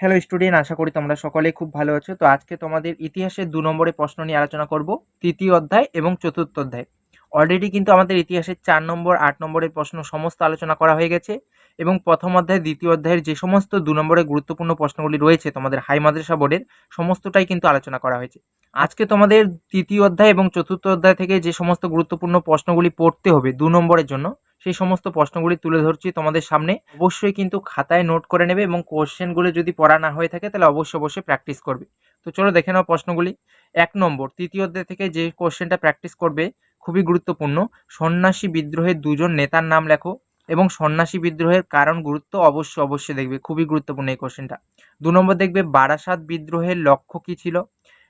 Hello student আশা করি তোমরা সকলে খুব ভালো আছো। তো আজকে তোমাদের ইতিহাসের দু নম্বরের প্রশ্ন নিয়ে আলোচনা করব, তৃতীয় অধ্যায় এবং চতুর্থ অধ্যায়। অলরেডি কিন্তু আমাদের ইতিহাসের চার নম্বর, আট নম্বরের প্রশ্ন সমস্ত আলোচনা করা হয়ে গেছে এবং প্রথম অধ্যায়, দ্বিতীয় অধ্যায়ের যে সমস্ত দু নম্বরের গুরুত্বপূর্ণ প্রশ্নগুলি রয়েছে তোমাদের হাই মাদ্রাসা বোর্ডের, সমস্তটাই কিন্তু আলোচনা করা হয়েছে। আজকে তোমাদের তৃতীয় অধ্যায় এবং চতুর্থ অধ্যায় থেকে যে সমস্ত গুরুত্বপূর্ণ প্রশ্নগুলি পড়তে হবে দু নম্বরের জন্য সেই সমস্ত প্রশ্নগুলি তুলে ধরছি তোমাদের সামনে। অবশ্যই কিন্তু খাতায় নোট করে নেবে এবং কোশ্চেনগুলো যদি পড়া না হয়ে থাকে তাহলে অবশ্যই অবশ্যই প্র্যাকটিস করবে। তো চলো দেখে নাও প্রশ্নগুলি। এক নম্বর, তৃতীয় থেকে যে কোশ্চেনটা প্র্যাকটিস করবে খুবই গুরুত্বপূর্ণ। সন্ন্যাসী বিদ্রোহের দুজন নেতার নাম লেখো এবং সন্ন্যাসী বিদ্রোহের কারণ গুরুত্ব অবশ্যই অবশ্যই দেখবে, খুবই গুরুত্বপূর্ণ এই কোশ্চেনটা দু নম্বর দেখবে বারাসাত বিদ্রোহের লক্ষ্য কী ছিল?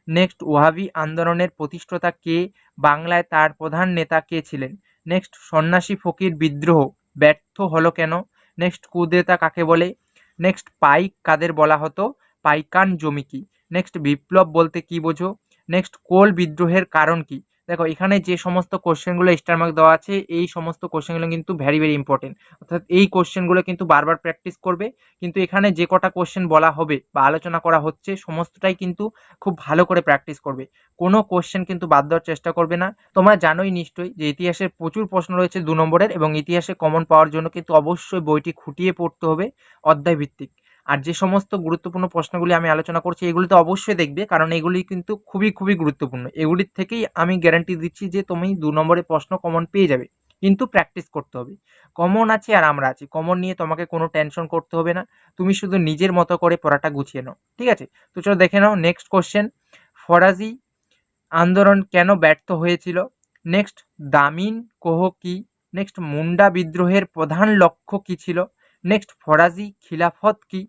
নেক্সট ওয়াহাবি আন্দোলনের প্রতিষ্ঠাতা কে? বাংলায় তার প্রধান নেতা কে ছিলেন? নেক্সট সন্ন্যাসী ফকির বিদ্রোহ, ব্যর্থ হলো কেন? নেক্সট কুদেতা কাকে বলে? নেক্সট পাইক কাদের বলা হতো? পাইকান জমি কি? নেক্সট বিপ্লব বলতে কি বোঝো? নেক্সট কোল বিদ্রোহের কারণ কি? দেখো, এখানে যে সমস্ত কোশ্চেনগুলো স্টার মার্ক দেওয়া আছে, এই সমস্ত কোশ্চেনগুলো কিন্তু ভেরি ভেরি ইম্পর্টেন্ট অর্থাৎ এই কোশ্চেনগুলো কিন্তু বারবার প্র্যাকটিস করবে। কিন্তু এখানে যে কটা কোশ্চেন বলা হবে বা আলোচনা করা হচ্ছে, সমস্তটাই কিন্তু খুব ভালো করে প্র্যাকটিস করবে। কোনো কোশ্চেন কিন্তু বাদ দেওয়ার চেষ্টা করবে না। তোমরা জানোই নিশ্চয়ই যে ইতিহাসের প্রচুর প্রশ্ন রয়েছে দু নম্বরের এবং ইতিহাসে কমন পাওয়ার জন্য কিন্তু অবশ্যই বইটি খুঁটিয়ে পড়তে হবে অধ্যায় ভিত্তিক আর যে সমস্ত গুরুত্বপূর্ণ প্রশ্নগুলি আমি আলোচনা করছি, এগুলি তো অবশ্যই দেখবে, কারণ এগুলি কিন্তু খুবই খুবই গুরুত্বপূর্ণ। এগুলির থেকেই আমি গ্যারান্টি দিচ্ছি যে তুমি দু নম্বরের প্রশ্ন কমন পেয়ে যাবে। কিন্তু প্র্যাকটিস করতে হবে। কমন আছে আর আমরা আছি। কমন নিয়ে তোমাকে কোনো টেনশন করতে হবে না। তুমি শুধু নিজের মতো করে পড়াটা গুছিয়ে নাও। ঠিক আছে? তো চলো দেখে নাও নেক্সট কোশ্চেন ফরাজি আন্দোলন কেন ব্যর্থ হয়েছিল? নেক্সট দামিন কোহ কি? নেক্সট মুন্ডা বিদ্রোহের প্রধান লক্ষ্য কী ছিল? নেক্সট ফরাজি খিলাফত কি?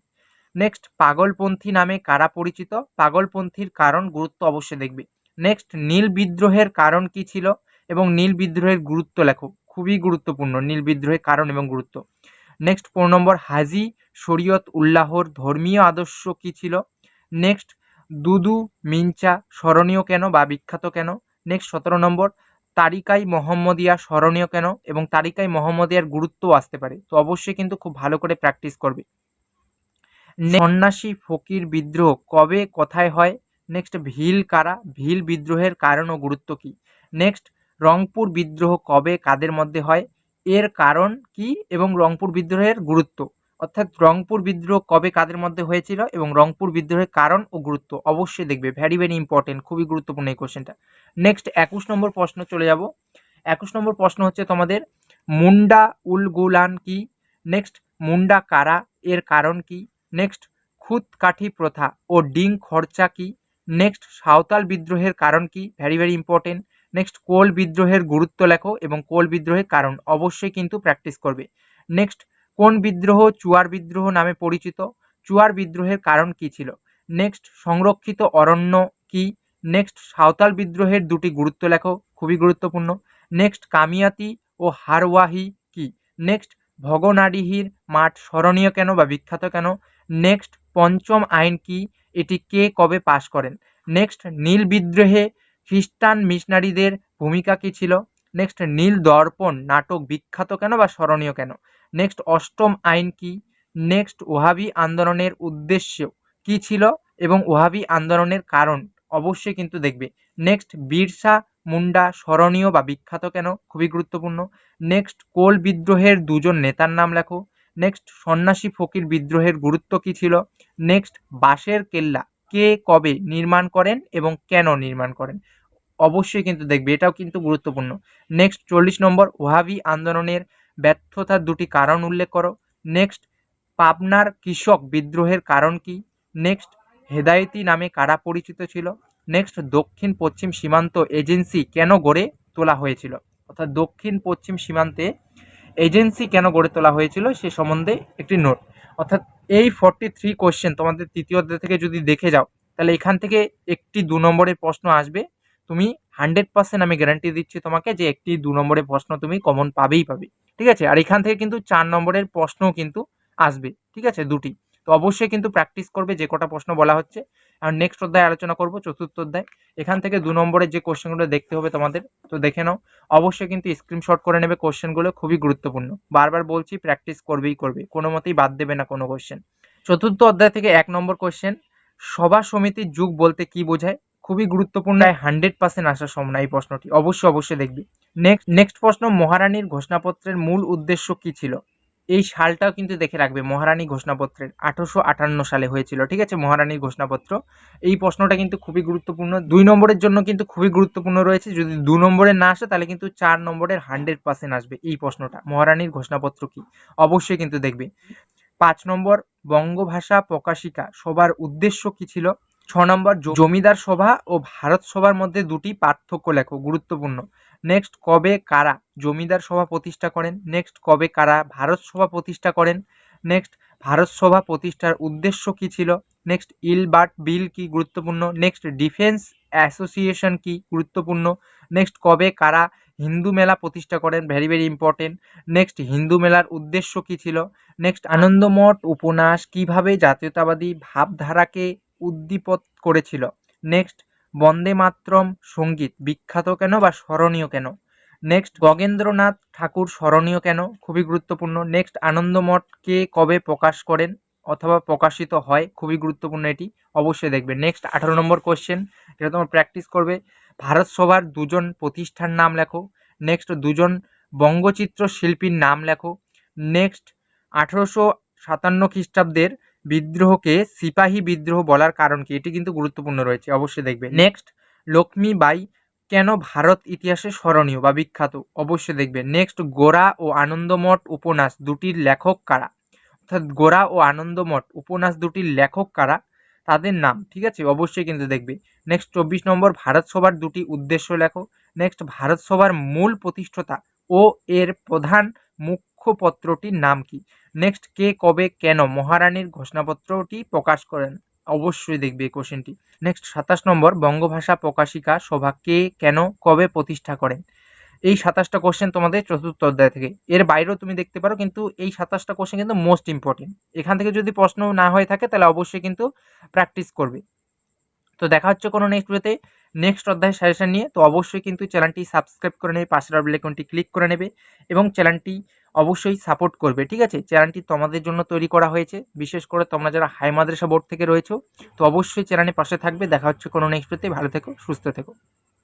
নেক্সট পাগলপন্থী নামে কারা পরিচিত? পাগলপন্থীর কারণ গুরুত্ব অবশ্যই দেখবে। নেক্সট নীল বিদ্রোহের কারণ কি ছিল? এবং নীল বিদ্রোহের গুরুত্ব লেখো। খুবই গুরুত্বপূর্ণ নীল বিদ্রোহের কারণ এবং গুরুত্ব। নেক্সট পনেরো নম্বর, হাজি শরীয়ত উল্লাহর ধর্মীয় আদর্শ কি ছিল? নেক্সট দুদু মিঞ্চা স্মরণীয় কেন বা বিখ্যাত কেন? নেক্সট সতেরো নম্বর, তারিকাই মোহাম্মদিয়া স্মরণীয় কেন? এবং তারিকাই মোহাম্মদিয়ার গুরুত্বও আসতে পারে। তো অবশ্যই কিন্তু খুব ভালো করে প্র্যাকটিস করবে। সন্ন্যাসী ফকির বিদ্রোহ কবে, কোথায় হয়? নেক্সট ভিল কারা? ভিল বিদ্রোহের কারণ ও গুরুত্ব কী? নেক্সট রংপুর বিদ্রোহ কবে, কাদের মধ্যে হয়? এর কারণ কি এবং রংপুর বিদ্রোহের গুরুত্ব? অর্থাৎ রংপুর বিদ্রোহ কবে, কাদের মধ্যে হয়েছিল এবং রংপুর বিদ্রোহের কারণ ও গুরুত্ব? অবশ্যই দেখবে ভ্যারি ভেরি ইম্পর্টেন্ট খুবই গুরুত্বপূর্ণ এই কোশ্চেনটা নেক্সট একুশ নম্বর প্রশ্ন চলে যাব। একুশ নম্বর প্রশ্ন হচ্ছে তোমাদের, মুন্ডা উলগুলান কি? নেক্সট মুন্ডা কারা? এর কারণ কি? নেক্সট খুদকাঠি প্রথা ও ডিং খরচা কি? নেক্সট, সাঁওতাল বিদ্রোহের কারণ কি? Very very important next, Kol বিদ্রোহের গুরুত্ব লেখো এবং কোল বিদ্রোহের কারণ অবশ্যই কিন্তু প্র্যাকটিস করবে। নেক্সট, কোন বিদ্রোহ চুয়ার বিদ্রোহ নামে পরিচিত? চুয়ার বিদ্রোহের কারণ কি ছিল? নেক্সট, সংরক্ষিত অরণ্য কি? নেক্সট, সাঁওতাল বিদ্রোহের দুটি গুরুত্ব লেখো, খুবই গুরুত্বপূর্ণ। নেক্সট, কামিয়াতি ও হারওয়াহি কি? নেক্সট ভগনাডিহির মাঠ স্মরণীয় কেন বা বিখ্যাত কেন? নেক্সট পঞ্চম আইন কি? এটি কে কবে পাশ করেন? নেক্সট নীল বিদ্রোহে খ্রিস্টান মিশনারিদের ভূমিকা কী ছিল? নেক্সট নীল দর্পণ নাটক বিখ্যাত কেন বা স্মরণীয় কেন? নেক্সট অষ্টম আইন কি? নেক্সট ওহাবি আন্দোলনের উদ্দেশ্য কি ছিল এবং ওহাবি আন্দোলনের কারণ? অবশ্যই কিন্তু দেখবে। নেক্সট বিরসা মুন্ডা স্মরণীয় বা বিখ্যাত কেন? খুবই গুরুত্বপূর্ণ। নেক্সট, কোল বিদ্রোহের দুজন নেতার নাম লেখো। নেক্সট, সন্ন্যাসী ফকির বিদ্রোহের গুরুত্ব কী ছিল? নেক্সট, বাঁশের কেল্লা কে কবে নির্মাণ করেন এবং কেন নির্মাণ করেন? অবশ্যই কিন্তু দেখবে, এটাও কিন্তু গুরুত্বপূর্ণ। নেক্সট, চল্লিশ নম্বর ওহাবি আন্দোলনের ব্যর্থতার দুটি কারণ উল্লেখ করো। নেক্সট, পাবনার কৃষক বিদ্রোহের কারণ কি? নেক্সট, হেদায়েতি নামে কারা পরিচিত ছিল? নেক্সট দক্ষিণ পশ্চিম সীমান্ত এজেন্সি কেন গড়ে তোলা হয়েছিল? অর্থাৎ দক্ষিণ পশ্চিম সীমান্তে এজেন্সি কেন গড়ে তোলা হয়েছিল সে সম্বন্ধে একটি নোট। অর্থাৎ এই ফর্টি থ্রি কোশ্চেন তোমাদের তৃতীয় অধ্যায় থেকে যদি দেখে যাও, তাহলে এখান থেকে একটি দু নম্বরের প্রশ্ন আসবে। তুমি হান্ড্রেড পার্সেন্ট আমি গ্যারান্টি দিচ্ছি তোমাকে যে একটি দু নম্বরের প্রশ্ন তুমি কমন পাবেই পাবে। ঠিক আছে? আর এখান থেকে কিন্তু চার নম্বরের প্রশ্নও কিন্তু আসবে। ঠিক আছে? দুটি। তো অবশ্যই কিন্তু প্র্যাকটিস করবে যে কটা প্রশ্ন বলা হচ্ছে। আর নেক্সট অধ্যায় আলোচনা করব, চতুর্থ অধ্যায়। এখান থেকে দু নম্বরের যে কোশ্চেনগুলো দেখতে হবে তোমাদের, তো দেখে নাও। অবশ্যই কিন্তু স্ক্রিনশট করে নেবে কোশ্চেনগুলো খুবই গুরুত্বপূর্ণ। বারবার বলছি প্র্যাকটিস করবেই করবে, কোনো মতেই বাদ দেবে না কোনো কোশ্চেন চতুর্থ অধ্যায় থেকে এক নম্বর কোশ্চেন সভা সমিতির যুগ বলতে কি বোঝায়? খুবই গুরুত্বপূর্ণ হান্ড্রেড পার্সেন্ট আসার সম্ভাবনা এই প্রশ্নটি। অবশ্যই অবশ্যই দেখবি। নেক্সট নেক্সট প্রশ্ন, মহারানীর ঘোষণাপত্রের মূল উদ্দেশ্য কি ছিল? এই সালটাও কিন্তু দেখে রাখবে মহারানী ঘোষণাপত্রের আঠারোশো আটান্ন সালে হয়েছিল, ঠিক আছে? মহারানীর ঘোষণাপত্র। এই প্রশ্নটা কিন্তু খুবই গুরুত্বপূর্ণ। দুই নম্বরের জন্য কিন্তু খুবই গুরুত্বপূর্ণ রয়েছে। যদি দু নম্বরে না আসে, তাহলে কিন্তু চার নম্বরের হান্ড্রেড পার্সেন্ট আসবে এই প্রশ্নটা। মহারানীর ঘোষণাপত্র কি? অবশ্যই কিন্তু দেখবে। পাঁচ নম্বর, বঙ্গভাষা প্রকাশিকা সবার উদ্দেশ্য কি ছিল? ছ নম্বর, জমিদার সভা ও ভারত সভার মধ্যে দুটি পার্থক্য লেখো, গুরুত্বপূর্ণ। নেক্সট কবে কারা জমিদার সভা প্রতিষ্ঠা করেন? নেক্সট কবে কারা ভারত সভা প্রতিষ্ঠা করেন? নেক্সট ভারত সভা প্রতিষ্ঠার উদ্দেশ্য কি ছিল? নেক্সট ইলবার্ট বিল কি গুরুত্বপূর্ণ? নেক্সট ডিফেন্স অ্যাসোসিয়েশন কি গুরুত্বপূর্ণ? নেক্সট কবে কারা হিন্দু মেলা প্রতিষ্ঠা করেন? Very very important next Hindu মেলার উদ্দেশ্য কি ছিল? নেক্সট আনন্দমঠ উপন্যাস কীভাবে জাতীয়তাবাদী ভাবধারাকে উদ্দীপত করেছিল? নেক্সট বন্দে মাতরম সংগীত, বিখ্যাত কেন বা স্মরণীয় কেন? নেক্সট গগেন্দ্রনাথ ঠাকুর স্মরণীয় কেন? খুবই গুরুত্বপূর্ণ। নেক্সট আনন্দমঠ কে কবে প্রকাশ করেন? অথবা প্রকাশিত হয়? খুবই গুরুত্বপূর্ণ এটি। অবশ্যই দেখবে। নেক্সট আঠারো নম্বর কোশ্চেন এটা তোমার প্র্যাকটিস করবে। ভারত সভার দুজন প্রতিষ্ঠান নাম লেখো। নেক্সট দুজন বঙ্গচিত্র শিল্পীর নাম লেখো। নেক্সট আঠেরোশো সাতান্ন খ্রিস্টাব্দের বিদ্রোহকে সিপাহী বিদ্রোহ বলার কারণ কি? এটি কিন্তু গুরুত্বপূর্ণ রয়েছে, অবশ্যই দেখবে নেক্সট লক্ষ্মীবাই কেন ভারত ইতিহাসে স্মরণীয় বা বিখ্যাত? অবশ্যই দেখবে নেক্সট গোরা ও আনন্দমঠ উপন্যাস দুটির লেখক কারা? অর্থাৎ গোরা ও আনন্দমঠ উপন্যাস দুটির লেখক কারা? তাদের নাম, ঠিক আছে? অবশ্যই কিন্তু দেখবে। নেক্সট চব্বিশ নম্বর, ভারত সভার দুটি উদ্দেশ্য লেখো। নেক্সট ভারত সভার মূল প্রতিষ্ঠাতা ও এর প্রধান মুখ্যপত্রটির নাম কি? নেক্সট কে কবে কেন মহারানীর ঘোষণাপত্রটি প্রকাশ করেন? অবশ্যই দেখবে এই কোশ্চেনটি নেক্সট সাতাশ নম্বর, বঙ্গভাষা প্রকাশিকা সভা কে কেন কবে প্রতিষ্ঠা করেন? এই সাতাশটা কোশ্চেন তোমাদের চতুর্থ অধ্যায় থেকে। এর বাইরেও তুমি দেখতে পারো, কিন্তু এই সাতাশটা কোশ্চেন কিন্তু মোস্ট ইম্পর্টেন্ট এখান থেকে যদি প্রশ্ন না হয়ে থাকে, তাহলে অবশ্যই কিন্তু প্র্যাকটিস করবে। তো দেখা হচ্ছে কোনো নেক্সট ভিডিওতে নেক্সট অধ্যায় সাজেশন নিয়ে, তো অবশ্যই কিন্তু চ্যানেলটি সাবস্ক্রাইব করে নেবে, পাশের বেল আইকনটি ক্লিক করে নেবে, এবং চ্যানেলটি অবশ্যই সাপোর্ট করবে, ঠিক আছে? চ্যানেলটি তোমাদের জন্য তৈরি করা হয়েছে। বিশেষ করে তোমরা যারা হাই মাদ্রাসা বোর্ড থেকে রয়েছো, তো অবশ্যই চ্যানেলের পাশে থাকবে। দেখা হচ্ছে কোনো নেক্সট ভিডিওতে ভালো থেকো, সুস্থ থেকো।